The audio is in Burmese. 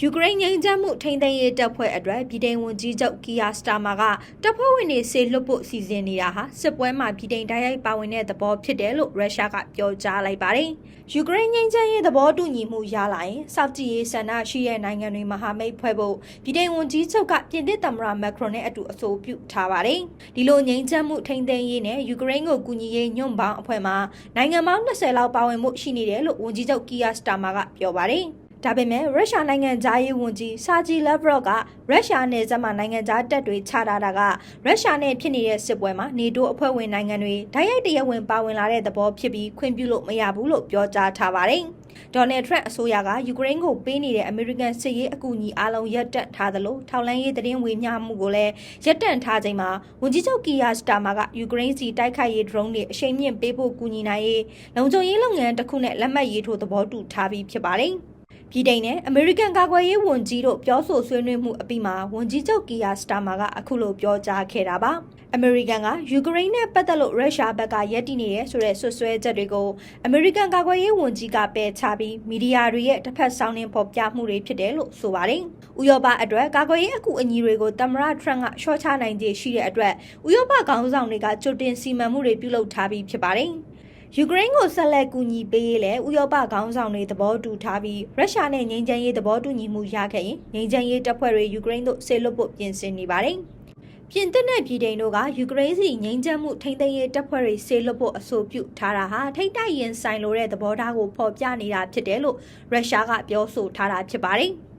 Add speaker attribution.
Speaker 1: ယူကရိန်းငြိမ်းချမ်းမှုထိန်းသိမ်းရေးတပ်ဖွဲ့အတွက်ပြည်ထိုင်ဝန်ကြီးချုပ်ကီယာစတာမာကတပ်ဖွဲ့ဝင်တွေဆေလွတ်ဖို့စီစဉ်နေတာဟာစစ်ပွဲမှာပြည်ထိုင်တိုက်ရိုက်ပါဝင်တဲ့သဘောဖြစ်တယ်လို့ရုရှားကပြောကြားလိုက်ပါတယ်။ယူကရိန်းငြိမ်းချမ်းရေးသဘောတူညီမှုရလာရင်စောက်ကြည်ရေးဆန္ဒရှိတဲ့နိုင်ငံတွေမဟာမိတ်ဖွဲ့ဖို့ပြည်ထိုင်ဝန်ကြီးချုပ်ကပြင်သစ်သမ္မတမက်ခရွန်နဲ့အတူအဆိုပြုထားပါတယ်။ဒီလိုငြိမ်းချမ်းမှုထိန်းသိမ်းရေးနဲ့ယူကရိန်းကိုကူညီရေးညွန့်ပေါင်းအဖွဲ့မှာနိုင်ငံပေါင်း20လောက်ပါဝင်မှုရှိနေတယ်လို့ဝန်ကြီးချုပ်ကီယာစတာမာကပြောပါတယ်။ ဒါပေမဲ့ရုရှားနိုင်ငံသားရေးဝန်ကြီးဆာဂျီလက်ဗရော့ကရုရှားနယ်စပ်မှာနိုင်ငံသားတပ်တွေချထားတာကရုရှားနဲ့ဖြစ်နေတဲ့စစ်ပွဲမှာနေတိုးအဖွဲ့ဝင်နိုင်ငံတွေဓာတ်ရိုက်တရဝင်ပါဝင်လာတဲ့သဘောဖြစ်ပြီးခွင့်ပြုလို့မရဘူးလို့ပြောကြားထားပါတယ်။ဒေါ်နယ်ထရန့်အစိုးရကယူကရိန်းကိုပေးနေတဲ့အမေရိကန်စစ်ရေးအကူအညီအလုံးရပ်တန့်ထားသလိုထောက်လန်းရေးသတင်းဝေမျှမှုကိုလည်းရပ်တန့်ထားချိန်မှာဝန်ကြီးချုပ်ကီယာစတာမာကယူကရိန်းစီတိုက်ခိုက်ရေးဒရုန်းတွေအရှိန်မြင့်ပေးဖို့ကူညီနိုင်ရေးလုံခြုံရေးလုပ်ငန်းတစ်ခုနဲ့လက်မှတ်ရေးထိုးသဘောတူထားပြီးဖြစ်ပါတယ်။ ပြည်တိုင်နဲ့အမေရိကန်ကာကွယ်ရေးဝန်ကြီးတို့ပြောဆိုဆွေးနွေးမှုအပြီးမှာဝန်ကြီးချုပ်ကီယာစတာမာကအခုလိုပြောကြားခဲ့တာပါအမေရိကန်ကယူကရိန်းနဲ့ပတ်သက်လို့ရုရှားဘက်ကရည်တည်နေတယ်ဆိုတဲ့ဆွဆွဲချက်တွေကိုအမေရိကန်ကာကွယ်ရေးဝန်ကြီးကပယ်ချပြီးမီဒီယာတွေရဲ့တစ်ဖက်ဆောင်နေဖော်ပြမှုတွေဖြစ်တယ်လို့ဆိုပါတယ်။ဥရောပအတွက်ကာကွယ်ရေးအကူအညီတွေကိုသမ္မတထရန့်ကရှော့ချနိုင်ခြေရှိတဲ့အတွက်ဥရောပခေါင်းဆောင်တွေကကြိုတင်စီမံမှုတွေပြုလုပ်ထားပြီးဖြစ်ပါတယ်။ ယူကရိန်းကိုဆက်လက်ကူညီပေးရေးလဲဥရောပခေါင်းဆောင်တွေသဘောတူထားပြီးရုရှားနဲ့ငြိမ်းချမ်းရေးသဘောတူညီမှုရခဲ့ရင်ငြိမ်းချမ်းရေးတပ်ဖွဲ့တွေယူကရိန်းတို့ဆေလွတ်ဖို့ပြင်ဆင်နေပါတယ်။ပြင်သစ်နဲ့ပြည်ထိုင်တို့ကယူကရိန်းစီငြိမ်းချမ်းမှုထိန်းသိမ်းရေးတပ်ဖွဲ့တွေဆေလွတ်ဖို့အဆိုပြုထားတာဟာထိတ်တိုက်ရင်ဆိုင်လိုတဲ့သဘောထားကိုဖော်ပြနေတာဖြစ်တယ်လို့ရုရှားကပြောဆိုထားတာဖြစ်ပါတယ်။